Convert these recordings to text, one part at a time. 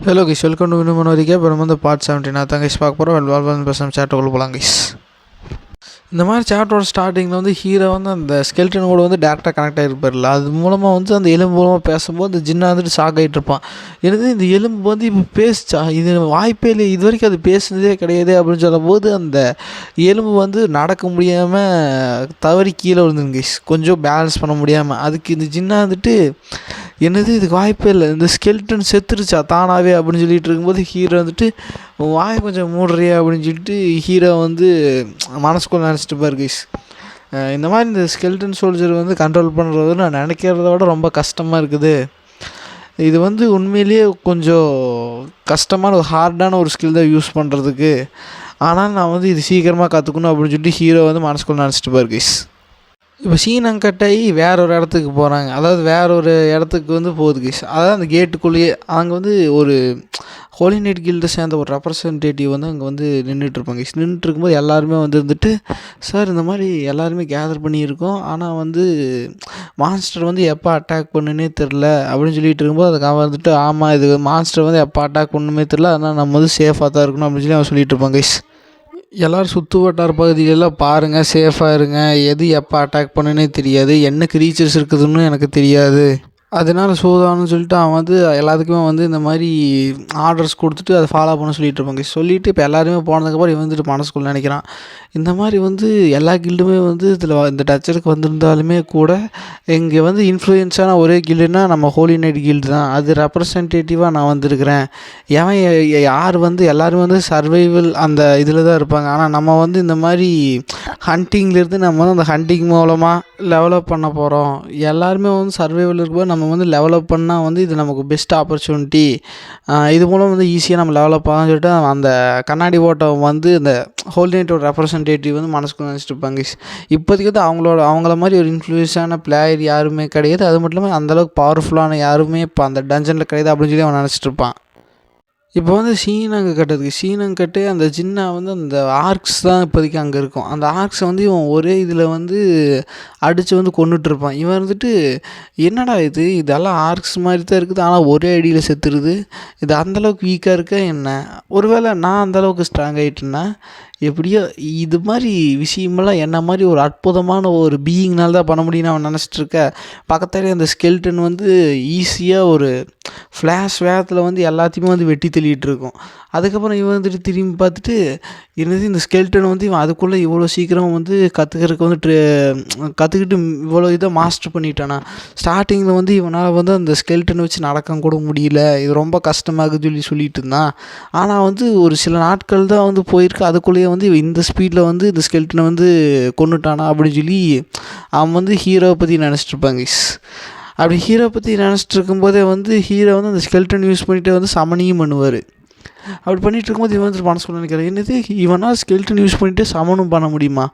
Hello guys welcome to வினுமன் வரைக்கும் இப்போ நம்ம வந்து பார்ட் செவன்டீன் நான் தான் கைஸ் பார்க்க போகிறோம் வெல் வாழ் பேசாமல் சேட்டுக்குள்ள போகலாம் கைஸ் இந்த மாதிரி சேட்டோட ஸ்டார்டிங்கில் வந்து ஹீரோ வந்து அந்த ஸ்கெல்டன் கூட வந்து டேரெக்டாக கனெக்ட் ஆகிருப்பார்ல அது மூலமாக வந்து அந்த எலும்பு மூலமாக பேசும்போது அந்த ஜின்னா வந்துட்டு ஷாக் ஆகிட்டு இருப்பான். எனக்கு இந்த எலும்பு வந்து இப்போ பேசிச்சா? இது வாய்ப்பே இல்லை இது வரைக்கும் அது பேசுனதே கிடையாது அப்படின்னு சொல்லும்போது அந்த எலும்பு வந்து நடக்க முடியாமல் தவறி கீழே விழுந்துருங்க கொஞ்சம் பேலன்ஸ் பண்ண முடியாமல் அதுக்கு இந்த ஜின்னா வந்துட்டு என்னது இதுக்கு வாய்ப்பே இல்லை. இந்த ஸ்கெல்டன் செத்துருச்சா? தானாகவே அப்படின்னு சொல்லிட்டு இருக்கும்போது ஹீரோ வந்துட்டு உன் கொஞ்சம் மூடுறியா? அப்படின்னு சொல்லிட்டு ஹீரோ வந்து மனசுக்குள்ள நினச்சிட்டு பாரு கைஸ் இந்த மாதிரி இந்த ஸ்கெல்டன் சோல்ஜர் வந்து கண்ட்ரோல் பண்ணுறது நான் நினைக்கிறத விட ரொம்ப கஷ்டமாக இருக்குது. இது வந்து உண்மையிலேயே கொஞ்சம் கஷ்டமான ஒரு ஹார்டான ஒரு ஸ்கில் தான் யூஸ் பண்ணுறதுக்கு ஆனால் நான் வந்து இது சீக்கிரமாக கற்றுக்கணும் அப்படின்னு சொல்லிட்டு ஹீரோ வந்து மனசுக்குள்ள நினச்சிட்டு பாரு கைஸ் இப்போ சீனங்கட்டாயி வேற ஒரு இடத்துக்கு போகிறாங்க அதாவது வேற ஒரு இடத்துக்கு வந்து போகுது கைஸ் அதாவது அந்த கேட்டுக்குள்ளேயே அங்கே வந்து ஒரு ஹோலி நைட் கில்டை சேர்ந்த ஒரு ரெப்ரசன்டேட்டிவ் வந்து அங்கே வந்து நின்றுட்டுருப்பாங்க கைஸ் நின்றுட்டு இருக்கும்போது எல்லாருமே வந்து இருந்துட்டு சார் இந்த மாதிரி எல்லாருமே கேதர் பண்ணியிருக்கோம். ஆனால் வந்து மான்ஸ்டர் வந்து எப்போ அட்டாக் பண்ணுன்னே தெரில அப்படின்னு சொல்லிட்டு இருக்கும்போது அதுக்காக வந்துட்டு ஆமாம் இது மான்ஸ்டர் வந்து எப்போ அட்டாக் பண்ணுமே தெரில அதனால் நம்ம வந்து சேஃபாக தான் இருக்கணும் அப்படின்னு சொல்லி அவன் சொல்லிட்டு இருப்பாங்க கைஸ் எல்லோரும் சுற்று வட்டார பகுதிகளெல்லாம் பாருங்கள் சேஃபாக இருங்க. எது எப்போ அட்டாக் பண்ணுன்னே தெரியாது. என்ன க்ரீச்சர்ஸ் இருக்குதுன்னு எனக்கு தெரியாது. அதனால சூதானு சொல்லிட்டு அவன் வந்து எல்லாத்துக்குமே வந்து இந்த மாதிரி ஆர்டர்ஸ் கொடுத்துட்டு அதை ஃபாலோ பண்ண சொல்லிட்டு இருப்பாங்க. சொல்லிவிட்டு இப்போ எல்லாருமே போனதுக்கப்புறம் இவன் வந்துட்டு மனசுக்குள்ள நினைக்கிறான். இந்த மாதிரி வந்து எல்லா கில்டுமே வந்து இதில் இந்த டச்சருக்கு வந்திருந்தாலுமே கூட இங்கே வந்து இன்ஃப்ளூயன்ஸான ஒரே கில்டுனா நம்ம ஹோலி நைட் கில்டு தான். அது ரெப்ரசன்டேட்டிவாக நான் வந்திருக்கிறேன். எவன் யார் வந்து எல்லோரும் வந்து சர்வைவல் அந்த இதில் தான் இருப்பாங்க. ஆனால் நம்ம வந்து இந்த மாதிரி ஹண்டிங்லேருந்து நம்ம வந்து அந்த ஹண்டிங் மூலமாக லெவலப் பண்ண போகிறோம் எல்லாருமே வந்து சர்வைவல் இருக்கும்போது நம்ம வந்து லெவலப் பண்ணால் வந்து இது நமக்கு பெஸ்ட் ஆப்பர்ச்சுனிட்டி இது மூலம் வந்து ஈஸியாக நம்ம லெவலப் ஆகும் சொல்லிட்டு அந்த கண்ணாடி ஓட்டம் வந்து இந்த ஹோல் நைட்டோட ரெப்ரசன்டேட்டிவ் வந்து மனசுக்கு நினச்சிட்டு இருப்பாங்க. இப்போதைக்கு வந்து அவங்களோட அவங்கள மாதிரி ஒரு இன்ஃப்ளூயன்ஸான பிளேயர் யாருமே கிடையாது. அது மட்டும் இல்லாமல் அந்தளவுக்கு பவர்ஃபுல்லான யாருமே இப்போ அந்த டஞ்சனில் கிடையாது அப்படின்னு சொல்லி அவன் நினச்சிட்டு இருப்பான். இப்போ வந்து சீனங்க கட்டுறதுக்கு சீனங்கட்டு அந்த ஜின்னா வந்து அந்த ஆர்க்ஸ் தான் இப்போதைக்கு அங்கே இருக்கும். அந்த ஆர்க்ஸை வந்து இவன் ஒரே இதில் வந்து அடித்து வந்து கொண்டுட்ருப்பான் இவன் வந்துட்டு என்னடா இது? இதெல்லாம் ஆர்க்ஸ் மாதிரி தான் இருக்குது. ஆனால் ஒரே அடியில் செத்துருது. இது அந்தளவுக்கு வீக்காக இருக்க என்ன? ஒருவேளை நான் அந்தளவுக்கு ஸ்ட்ராங் ஆகிட்டேன்னா எப்படியோ இது மாதிரி விஷயமெல்லாம் என்ன மாதிரி ஒரு அற்புதமான ஒரு பீயிங்னால் தான் பண்ண முடியும்னு அவன் நினச்சிட்ருக்கேன் பக்கத்தாலே அந்த ஸ்கெல்டன் வந்து ஈஸியாக ஒரு ஃப்ளாஷ் வேகத்தில் வந்து எல்லாத்தையுமே வந்து வெட்டி தள்ளிட்டு இருக்கும். அதுக்கப்புறம் இவன் வந்துட்டு திரும்பி பார்த்துட்டு என்னது இந்த ஸ்கெல்டன் வந்து இவன் அதுக்குள்ளே இவ்வளோ சீக்கிரம் வந்து கற்றுக்கிறதுக்கு வந்து ட்ரெ- கற்றுக்கிட்டு இவ்வளோ இதை மாஸ்டர் பண்ணிட்டானா? ஸ்டார்டிங்கில் வந்து இவனால் வந்து அந்த ஸ்கெல்டன் வச்சு நடக்க கூட முடியல. இது ரொம்ப கஷ்டமாகுது சொல்லி சொல்லிட்டு இருந்தான். ஆனால் வந்து ஒரு சில நாட்கள் தான் வந்து போயிருக்கு. அதுக்குள்ளேயே வந்து இந்த ஸ்பீடில் வந்து இந்த ஸ்கெல்டனை வந்து கொண்டுட்டானா அப்படின்னு சொல்லி அவன் வந்து ஹீரோவை பற்றி நினச்சிட்ருப்பாங்க அப்படி ஹீரோ பற்றி நினச்சிட்டு இருக்கும்போதே வந்து ஹீரோ வந்து அந்த ஸ்கெல்டன் யூஸ் பண்ணிட்டு வந்து சமனியும் பண்ணுவார். அப்படி பண்ணிட்டு இருக்கும்போது இவன் வந்து மனசுக்குள்ள நினைக்கிறேன் என்னது இவனால் ஸ்கெல்டன் யூஸ் பண்ணிவிட்டு சமனும் பண்ண முடியுமா?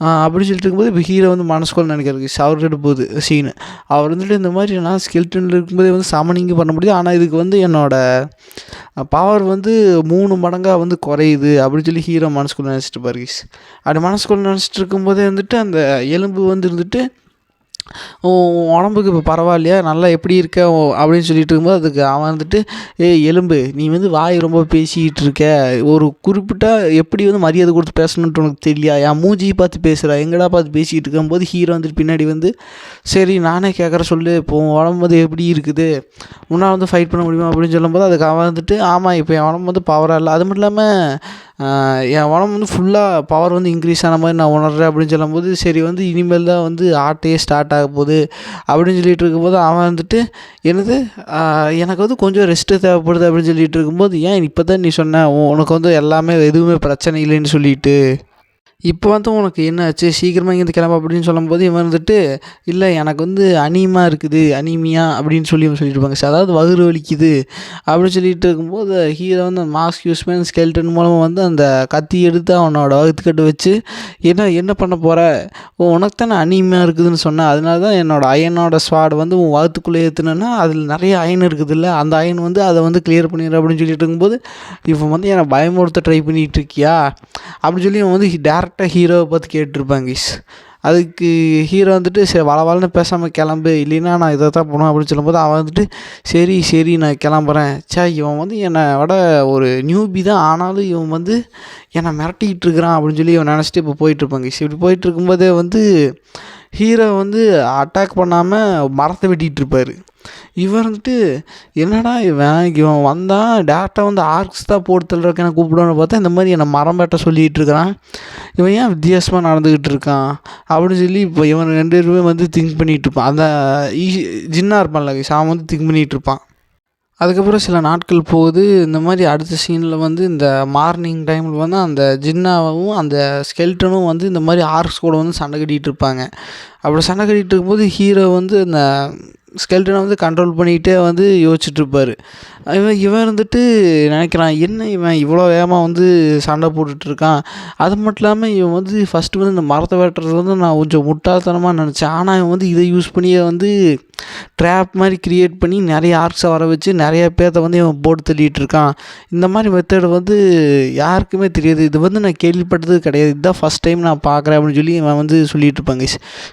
அப்படின்னு சொல்லிட்டு இருக்கும்போது இப்போ ஹீரோ வந்து மனசுக்குள்ள நினைக்கிறது அவர்கிட்ட போகுது சீனு அவர் வந்துட்டு இந்த மாதிரி நான் ஸ்கெல்டனில் இருக்கும்போது வந்து சமனிங்கும் பண்ண முடியும் ஆனால் இதுக்கு வந்து என்னோடய பவர் வந்து மூணு மடங்காக வந்து குறையுது அப்படின்னு சொல்லி ஹீரோ மனசுக்குள்ள நினச்சிட்டு பாரு அப்படி மனசுக்குள்ள நினச்சிட்டு இருக்கும்போதே வந்துட்டு அந்த எலும்பு வந்து இருந்துட்டு உன் உடம்புக்கு இப்போ பரவாயில்லையா? நல்லா எப்படி இருக்க? அப்படின்னு சொல்லிட்டு இருக்கும்போது அதுக்கு அவன் வந்துட்டு ஏய் எலும்பு நீ வந்து வாய் ரொம்ப பேசிக்கிட்டு இருக்க. ஒரு குறிப்பிட்ட எப்படி வந்து மரியாதை கொடுத்து பேசணுன்ட்டு உனக்கு தெரியலையா? என் மூஞ்சியை பார்த்து பேசுகிறா எங்கடா பார்த்து பேசிக்கிட்டு இருக்கும்போது ஹீரோ வந்துட்டு பின்னாடி வந்து சரி நானே கேட்குற சொல்லு. இப்போ உன் உடம்பு வந்து எப்படி இருக்குது? உன்னால் வந்து ஃபைட் பண்ண முடியுமா? அப்படின்னு சொல்லும்போது அதுக்கு அவன் வந்துட்டு ஆமாம் இப்போ என் உடம்பு வந்து பவராக இல்லை. அது மட்டும் இல்லாமல் என் உடம்பு வந்து ஃபுல்லாக பவர் வந்து இன்க்ரீஸ் ஆன மாதிரி நான் உணர்றேன் அப்படின்னு சொல்லும்போது சரி வந்து இனிமேல் தான் வந்து ஆட்டையே ஸ்டார்ட் ஆக போகுது அப்படின்னு சொல்லிட்டு இருக்கும்போது அவன் வந்துட்டு என்னது? எனக்கு வந்து கொஞ்சம் ரெஸ்ட்டு தேவைப்படுது அப்படின்னு சொல்லிட்டு இருக்கும்போது ஏன் இப்போ தான் நீ சொன்ன உனக்கு வந்து எல்லாமே எதுவுமே பிரச்சனை இல்லைன்னு சொல்லிட்டு இப்போ வந்து உனக்கு என்ன ஆச்சு சீக்கிரமாக இங்கேருந்து கிளம்ப அப்படின்னு சொல்லும்போது இவன் வந்துட்டு இல்லை எனக்கு வந்து அனீமா இருக்குது அனீமியா? அப்படின்னு சொல்லி இவன் சொல்லியிருப்பாங்க சார் அதாவது வகுறு வலிக்குது அப்படின்னு சொல்லிட்டு இருக்கும்போது ஹீரோ வந்து அந்த மாஸ்க் யூஸ் பண்ணி ஸ்கெல்டன் மூலமாக வந்து அந்த கத்தி எடுத்து அவனோட வகுத்துக்கட்டு வச்சு என்ன என்ன பண்ண போகிற உனக்கு தானே அனீமியா இருக்குதுன்னு சொன்னேன் அதனால தான் என்னோடய அயனோட ஸ்வாட் வந்து உன் வகுத்துக்குள்ளே ஏற்றுனேன்னா அதில் நிறைய அயன் இருக்குதுல்ல. அந்த அயன் வந்து அதை வந்து கிளியர் பண்ணிடு அப்படின்னு சொல்லிட்டு இருக்கும்போது இவன் வந்து என்னை பயமுறுத்த ட்ரை பண்ணிகிட்டு இருக்கியா? அப்படின்னு சொல்லி அவன் வந்து டேரக்ட் டேரெக்டாக ஹீரோவை பார்த்து கேட்டிருப்பாங்க guys. அதுக்கு ஹீரோ வந்துட்டு சரி வள வளன்னு பேசாமல் கிளம்பு. இல்லைன்னா நான் இதை தான் பண்ணுவேன் அப்படின்னு சொல்லும்போது அவன் வந்துட்டு சரி சரி நான் கிளம்புறேன். சே இவன் வந்து என்னை விட ஒரு நியூபி தான். ஆனாலும் இவன் வந்து என்னை மிரட்டிக்கிட்டு இருக்கிறான் அப்படின்னு சொல்லி இவன் நினச்சிட்டு இப்போ போயிட்டுருப்பாங்க இப்படி போயிட்டு இருக்கும்போதே வந்து ஹீரோ வந்து அட்டாக் பண்ணாமல் மரத்தை வெட்டிகிட்டு இருப்பார். இவர் வந்துட்டு என்னடா இவன்? இவன் வந்தான் டேரெக்டாக வந்து ஆர்க்ஸ் தான் போட்டு தள்ளுறக்கு என்ன கூப்பிடுவான்னு பார்த்தா இந்த மாதிரி என்னை மரம் வெட்ட சொல்லிகிட்டு இருக்கிறான். இவன் ஏன் வித்தியாசமாக நடந்துக்கிட்டு இருக்கான்? அப்படின்னு சொல்லி இப்போ இவன் ரெண்டு பேருமே வந்து திங்க் பண்ணிகிட்டு இருப்பான். அந்த ஈ ஜின்னா இருப்பான்ல சாம் வந்து திங்க் பண்ணிகிட்டு இருப்பான். அதுக்கப்புறம் சில நாட்கள் போகுது. இந்த மாதிரி அடுத்த சீனில் வந்து இந்த மார்னிங் டைமில் வந்து அந்த ஜின்னாவும் அந்த ஸ்கெல்டனும் வந்து இந்த மாதிரி ஆர்க்ஸ் கூட வந்து சண்டை கட்டிகிட்டு இருப்பாங்க. அப்படி சண்டை கட்டிகிட்டு இருக்கும்போது ஹீரோ வந்து இந்த ஸ்கெல்டனை வந்து கண்ட்ரோல் பண்ணிக்கிட்டே வந்து யோசிச்சுட்ருப்பார். இவன் இவன் இருந்துட்டு நினைக்கிறான் என்ன இவன் இவ்வளோ வேகமாக வந்து சண்டை போட்டுட்ருக்கான்? அது மட்டும் இல்லாமல் இவன் வந்து ஃபஸ்ட்டு வந்து இந்த மரத்தை வெட்டுறது வந்து நான் கொஞ்சம் முட்டாள்தனமாக நினச்சேன். ஆனால் இவன் வந்து இதை யூஸ் பண்ணியே வந்து ட்ராப் மாதிரி க்ரியேட் பண்ணி நிறைய ஆர்க்ஸை வர வச்சு நிறைய பேர்த்த வந்து இவன் போட்டு தள்ளிகிட்டு இருக்கான். இந்த மாதிரி மெத்தடு வந்து யாருக்குமே தெரியாது. இது வந்து நான் கேள்விப்பட்டது கிடையாது. இதுதான் ஃபஸ்ட் டைம் நான் பார்க்குறேன் அப்படின்னு சொல்லி இவன் வந்து சொல்லிட்டு இருப்பாங்க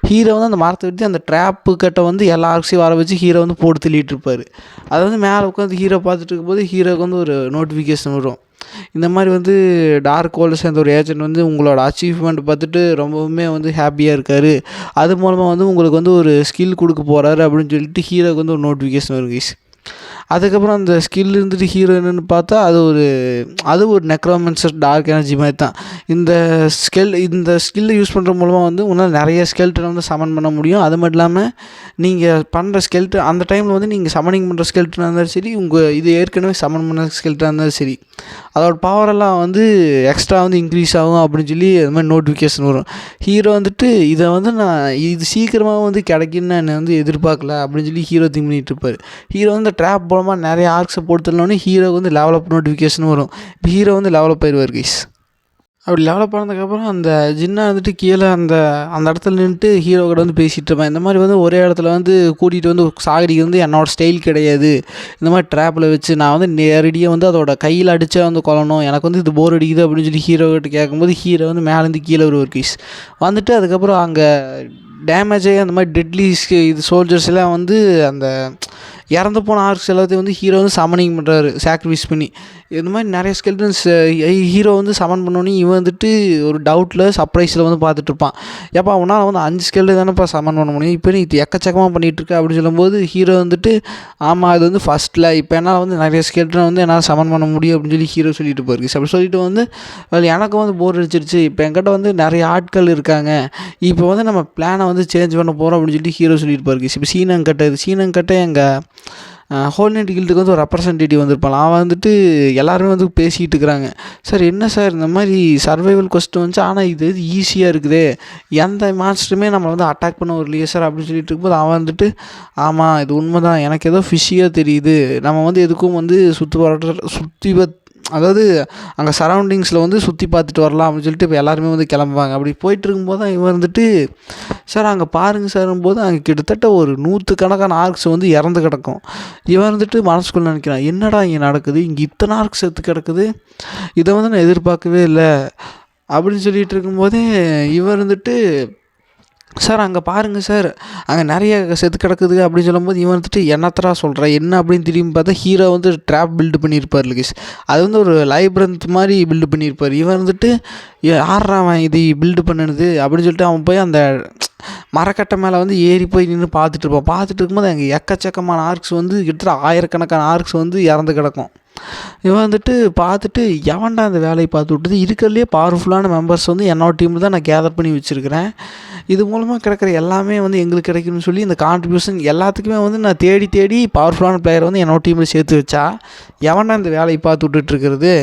ஹீரோ வந்து அந்த மரத்தை வெட்டி அந்த ட்ராப்பு கிட்ட வந்து எல்லா ஆர்க்ஸையும் வர வச்சு ஹீரோ வந்து போட்டு தள்ளிட்டு இருப்பார். அதை வந்து மேலே உட்காந்து ஹீரோ பார்த்துட்டு இருக்கும்போது ஹீரோக்கு வந்து ஒரு நோட்டிஃபிகேஷன் வரும். இந்த மாதிரி வந்து டார்க் வேர்ல்டு சேர்ந்த ஒரு ஏஜென்ட் வந்து உங்களோட அச்சீவ்மெண்ட் பார்த்துட்டு ரொம்பவுமே வந்து ஹாப்பியாக இருக்கார். அது மூலமாக வந்து உங்களுக்கு வந்து ஒரு ஸ்கில் கொடுக்க போகிறாரு அப்படின்னு சொல்லிட்டு ஹீரோக்கு வந்து ஒரு நோட்டிஃபிகேஷன் வரும் கைஸ் அதுக்கப்புறம் அந்த ஸ்கில் இருந்துட்டு ஹீரோ என்னென்னு பார்த்தா அது ஒரு அது ஒரு நெக்ரோமென்சர் டார்க் எனர்ஜி மாதிரி தான். இந்த ஸ்கெல் இந்த ஸ்கில்லை யூஸ் பண்ணுற மூலமாக வந்து உன்னால் நிறைய ஸ்கெல்ட்டை வந்து சமன் பண்ண முடியும். அது மட்டும் இல்லாமல் நீங்கள் பண்ணுற ஸ்கெல்ட்டு அந்த டைமில் வந்து நீங்கள் சமனிங் பண்ணுற ஸ்கெல்ட்டாக இருந்தாலும் சரி உங்கள் இது ஏற்கனவே சமன் பண்ண ஸ்கெல்ட்டாக இருந்தாலும் சரி அதோட பவரெல்லாம் வந்து எக்ஸ்ட்ரா வந்து இன்க்ரீஸ் ஆகும் அப்படின்னு சொல்லி அது மாதிரி நோட்டிஃபிகேஷன் வரும். ஹீரோ வந்துட்டு இதை வந்து நான் இது சீக்கிரமாக வந்து கிடைக்குன்னு நான் வந்து எதிர்பார்க்கல அப்படின்னு சொல்லி ஹீரோ திங்க் பண்ணிகிட்டு இருப்பார். ஹீரோ வந்து ட்ராப் மூலமாக நிறைய ஆர்க்ஸை போட்டு ஹீரோக்கு வந்து லெவலப் நோட்டிஃபிகேஷன் வரும். இப்போ ஹீரோ வந்து லெவலப் ஆயிடுவார் கைஸ் அப்படி லெவலப் ஆனதுக்கப்புறம் அந்த ஜின்னா வந்துட்டு கீழே அந்த அந்த இடத்துல நின்றுட்டு ஹீரோ கூட வந்து பேசிகிட்டு இருப்பேன். இந்த மாதிரி வந்து ஒரே இடத்துல வந்து கூட்டிகிட்டு வந்து சாகடிக்கு வந்து என்னோடய ஸ்டைல் கிடையாது. இந்த மாதிரி ட்ராப்பில் வச்சு நான் வந்து நேரடியாக வந்து அதோட கையில் அடித்தா வந்து கொல்லணும். எனக்கு வந்து இது போர் அடிக்குது அப்படின்னு சொல்லி ஹீரோ கிட்ட கேட்கும்போது ஹீரோ வந்து மேலேருந்து கீழே ஒரு கீஸ் வந்துட்டு அதுக்கப்புறம் அங்கே டேமேஜ் அந்த மாதிரி டெட்லி இது சோல்ஜர்ஸ் எல்லாம் வந்து அந்த இறந்து போன ஆர்க்ஸ் எல்லாத்தையும் வந்து ஹீரோ வந்து சமனிங் பண்ணுறாரு சாக்ரிஃபைஸ் பண்ணி. இந்த மாதிரி நிறைய ஸ்கெல்டன்ஸ் ஹீரோ வந்து சமன் பண்ணோன்னே இவன் வந்துட்டு ஒரு டவுட்டில் சர்ப்ரைஸில் வந்து பார்த்துட்ருப்பான் ஏப்பா அவனால் வந்து அஞ்சு ஸ்கெல்டு தானேப்பா சமன் பண்ண முடியும்? இப்போ நீ இது எக்கச்சக்கமாக பண்ணிகிட்ருக்க அப்படின்னு சொல்லும்போது ஹீரோ வந்துட்டு ஆமாம் அது வந்து ஃபஸ்ட்டில் இப்போ என்னால் வந்து நிறைய ஸ்கெல்டனை வந்து என்னால் சமன் பண்ண முடியும் அப்படின்னு சொல்லி ஹீரோ சொல்லிட்டு போயிருக்கு. அப்படி சொல்லிட்டு வந்து எனக்கு வந்து போர் அடிச்சிருச்சு. இப்போ என்கிட்ட வந்து நிறைய ஆட்கள் இருக்காங்க. இப்போ வந்து நம்ம பிளானை வந்து சேஞ்ச் பண்ண போகிறோம் அப்படின்னு சொல்லிட்டு ஹீரோ சொல்லிட்டு போயிருக்கு. இப்போ சீனங்கட்டை இது சீனங்கட்டை எங்கள் ஹோல்நெட் கில்டுக்கு வந்து ஒரு ரெப்ரசன்டேட்டிவ் வந்திருப்பான். அவன் வந்துட்டு எல்லாருமே வந்து பேசிகிட்டு இருக்கிறாங்க. சார் என்ன சார்? இந்த மாதிரி சர்வைவல் கொஸ்டின் வந்துச்சு ஆனால் இது ஈஸியாக இருக்குது. எந்த மாஸ்டருமே நம்மளை வந்து அட்டாக் பண்ண ஒரு இல்லையே சார் அப்படின்னு சொல்லிட்டு இருக்கும்போது அவன் வந்துட்டு ஆமாம் இது உண்மை தான் எனக்கு ஏதோ ஃபிஷியாக தெரியுது. நம்ம வந்து எதுக்கும் வந்து சுற்று வர சுற்றி அதாவது அங்கே சரௌண்டிங்ஸில் வந்து சுற்றி பார்த்துட்டு வரலாம் அப்படின்னு சொல்லிட்டு இப்போ எல்லாருமே வந்து கிளம்புவாங்க. அப்படி போயிட்டு இருக்கும்போது தான் இவன் வந்துட்டு சார் அங்கே பாருங்கள் சார் போது அங்கே கிட்டத்தட்ட ஒரு நூற்று கணக்கான ஆர்க்ஸ் வந்து இறந்து கிடக்கும். இவன் வந்துட்டு மனசுக்குள்ளே நினைக்கிறான் என்னடா இங்கே நடக்குது? இங்கே இத்தனை ஆர்க்ஸ் எடுத்து கிடக்குது? இதை வந்து நான் எதிர்பார்க்கவே இல்லை. அப்படின்னு சொல்லிகிட்டு இருக்கும்போதே இவன் வந்துட்டு சார் அங்கே பாருங்கள் சார். அங்கே நிறைய செத்து கிடக்குது அப்படின்னு சொல்லும்போது இவன் வந்துட்டு என்னத்தரா சொல்கிறேன் என்ன அப்படின்னு திரும்பி பார்த்தா ஹீரோ வந்து ட்ராப் பில்டு பண்ணியிருப்பார் லுகேஷ். அது வந்து ஒரு லைப்ரந்த் மாதிரி பில்டு பண்ணியிருப்பார். இவன் வந்துட்டு யாரா அவன் இது பில்டு பண்ணுனது? அப்படின்னு சொல்லிட்டு அவன் போய் அந்த மரக்கட்டை மேலே வந்து ஏறி போய் நின்று பார்த்துட்டு இருப்பான். பார்த்துட்டு இருக்கும்போது அங்கே எக்கச்சக்கமான ஆர்க்ஸ் வந்து கிட்டத்தட்ட ஆயிரக்கணக்கான ஆர்க்ஸ் வந்து இறந்து கிடக்கும். இவன் வந்துட்டு பார்த்துட்டு எவன்டா அந்த வேலையை பார்த்து விட்டுது? இருக்கிறதுலே பவர்ஃபுல்லான மெம்பர்ஸ் வந்து என்னோட டீமில் தான் நான் கேதர் பண்ணி வச்சுருக்கிறேன். இது மூலமாக கிடைக்கிற எல்லாமே வந்து எங்களுக்கு கிடைக்கும்னு சொல்லி இந்த கான்ட்ரிபியூஷன் எல்லாத்துக்குமே வந்து நான் தேடி தேடி பவர்ஃபுல்லான பிளேயரை வந்து என்னோட டீமில் சேர்த்து வச்சா எவன்டா இந்த வேலையை பார்த்து விட்டுட்ருக்கிறது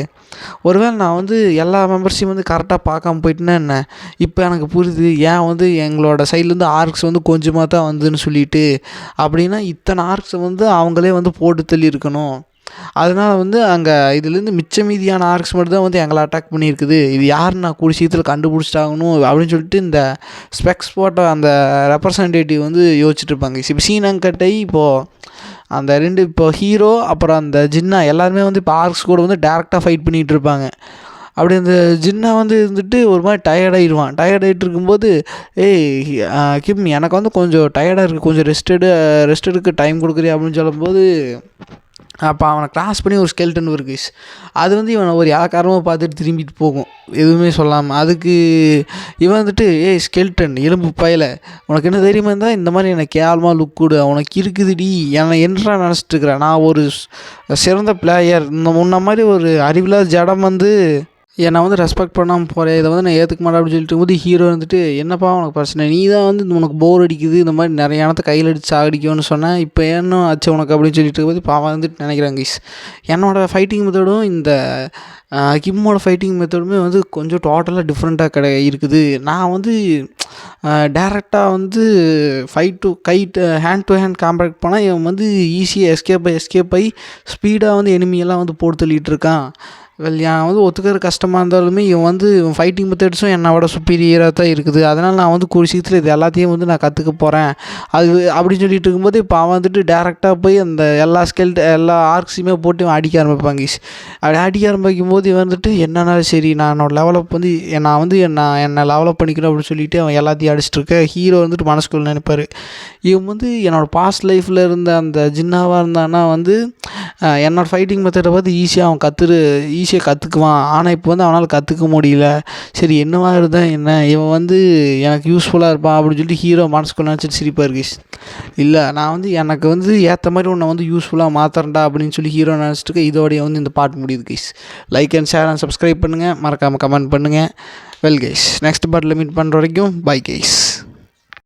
ஒருவேளை நான் வந்து எல்லா மெம்பர்ஸையும் வந்து கரெக்டாக பார்க்காம போயிட்டுனா என்ன? இப்போ எனக்கு புரியுது ஏன் வந்து எங்களோட சைட்லேருந்து ஆர்க்ஸ் வந்து கொஞ்சமாக தான் வந்துன்னு சொல்லிட்டு அப்படின்னா இத்தனை ஆர்க்ஸை வந்து அவங்களே வந்து போட்டு தள்ளி இருக்கணும். அதனால் வந்து அங்கே இதுலேருந்து மிச்ச மீதியான ஆர்க்ஸ் மட்டும் தான் வந்து எங்களை அட்டாக் பண்ணியிருக்குது. இது யாருன்னு நான் கூடிய சீக்கிரத்தில் கண்டுபிடிச்சிட்டாகணும் அப்படின்னு சொல்லிட்டு இந்த ஸ்பெக்ஸ் போட்ட அந்த ரெப்ரசன்டேட்டிவ் வந்து யோசிச்சுட்டு இருப்பாங்க. இப்போ சீனங்கட்டை இப்போது அந்த ரெண்டு இப்போ ஹீரோ அப்புறம் அந்த ஜின்னா எல்லாருமே வந்து இப்போ ஆர்க்ஸ் கூட வந்து டேரெக்டாக ஃபைட் பண்ணிகிட்டு இருப்பாங்க. அப்படி அந்த ஜின்னா வந்து இருந்துட்டு ஒரு மாதிரி டயர்டாயிடுவான் டயர்டாகிட்டு இருக்கும்போது ஏய் கிம் எனக்கு வந்து கொஞ்சம் டயர்டாக இருக்குது கொஞ்சம் ரெஸ்டடு ரெஸ்ட் எடுக்க டைம் கொடுக்குறியா? அப்படின்னு சொல்லும்போது அப்போ அவனை கிராஸ் பண்ணி ஒரு ஸ்கெல்டன் இருக்கு அது வந்து இவனை ஒரு யாக்காரமாக பார்த்துட்டு திரும்பிட்டு போகும். எதுவுமே சொல்லாமல் அதுக்கு இவன் வந்துட்டு ஏய் ஸ்கெல்டன் எலும்பு பயல. உனக்கு என்ன தெரியுமா இருந்தால் இந்த மாதிரி எனக்கு கேவலமாக லுக் கொடு. உனக்கு இருக்குதுடி. என்னை என்னடா நினச்சிட்டு இருக்கிறேன் நான் ஒரு சிறந்த பிளேயர் இந்த முன்ன மாதிரி ஒரு அறிவில்லாத ஜடம் வந்து என்னை வந்து ரெஸ்பெக்ட் பண்ணாமல் போகிறேன் இதை வந்து நான் ஏற்றுக்க மாட்டேன் அப்படின்னு சொல்லிட்டு போது ஹீரோ வந்துட்டு என்னப்பா உனக்கு பிரச்சனை? நீ தான் வந்து உனக்கு போர் அடிக்குது. இந்த மாதிரி நிறைய இடத்த கையில் அடித்து சாகடிக்கும்னு சொன்னேன் இப்போ என்ன ஆச்சு உனக்கு? அப்படின்னு சொல்லிட்டு போது பாவம் வந்துட்டு நினைக்கிறான் கைஸ் என்னோட ஃபைட்டிங் மெத்தடும் இந்த கிம்மோட ஃபைட்டிங் மெத்தடுமே வந்து கொஞ்சம் டோட்டலாக டிஃப்ரெண்ட்டாக கிடை இருக்குது. நான் வந்து டேரெக்டாக வந்து ஃபைட் டு கை ஹேண்ட் டு ஹேண்ட் காம்பேக்ட் பண்ணால் இவன் வந்து ஈஸியாக எஸ்கேப் ஆகி எஸ்கேப் ஆகி ஸ்பீடாக வந்து எனிமியெல்லாம் வந்து போட்டு தள்ளிகிட்டு இருக்கான். வெல் என் வந்து ஒத்துக்கிற கஷ்டமாக இருந்தாலுமே இவன் வந்து இவன் ஃபைட்டிங் மெத்தட்ஸும் என்னை விட சுப்பீரியராக தான் இருக்குது. அதனால் நான் வந்து கூடிய சீக்கிரத்தில் இது எல்லாத்தையும் வந்து நான் கற்றுக்க போகிறேன் அது அப்படின்னு சொல்லிட்டு இருக்கும்போது இப்போ அவன் வந்துட்டு டேரெக்டாக போய் அந்த எல்லா ஸ்கெல் எல்லா ஆர்க்ஸையுமே போட்டு இவன் அடிக்க ஆரம்பிப்பாங்க அப்படி அடிக்க ஆரம்பிக்கும் போது இவன் வந்துட்டு என்னன்னாலும் சரி நான் என்னோட லெவலப் வந்து நான் வந்து நான் என்னை லெவலப் பண்ணிக்கணும் அப்படின்னு சொல்லிட்டு அவன் எல்லாத்தையும் அடிச்சிட்டு இருக்க. ஹீரோ வந்துட்டு மனசுக்குள்ள நினைப்பார். இவன் வந்து என்னோடய பாஸ்ட் லைஃப்பில் இருந்த அந்த ஜின்னாவாக இருந்தான்னா வந்து என்னோடய ஃபைட்டிங் மெத்தடை பார்த்து ஈஸியாக அவன் கற்றுரு ஈஸியாக கற்றுக்குவான் ஆனால் இப்போ வந்து அவனால் கற்றுக்க முடியல. சரி என்னவா இருந்தால் என்ன? இவன் வந்து எனக்கு யூஸ்ஃபுல்லாக இருப்பான் அப்படின்னு சொல்லிட்டு ஹீரோ மனசுக்குள்ள நினச்சிட்டு சிரிப்பார் கிஷ் இல்லை நான் வந்து எனக்கு வந்து ஏற்ற மாதிரி உன்னை வந்து யூஸ்ஃபுல்லாக மாற்றுறேன்டா அப்படின்னு சொல்லி ஹீரோ நினச்சிட்டு இதோடய வந்து இந்த பாட்டு முடியுது guys like and share and subscribe பண்ணுங்கள் மறக்காமல் கமெண்ட் பண்ணுங்கள் வெல் கைஸ் நெக்ஸ்ட் பாட்டில் மீட் பண்ணுற வரைக்கும் பை கைஸ்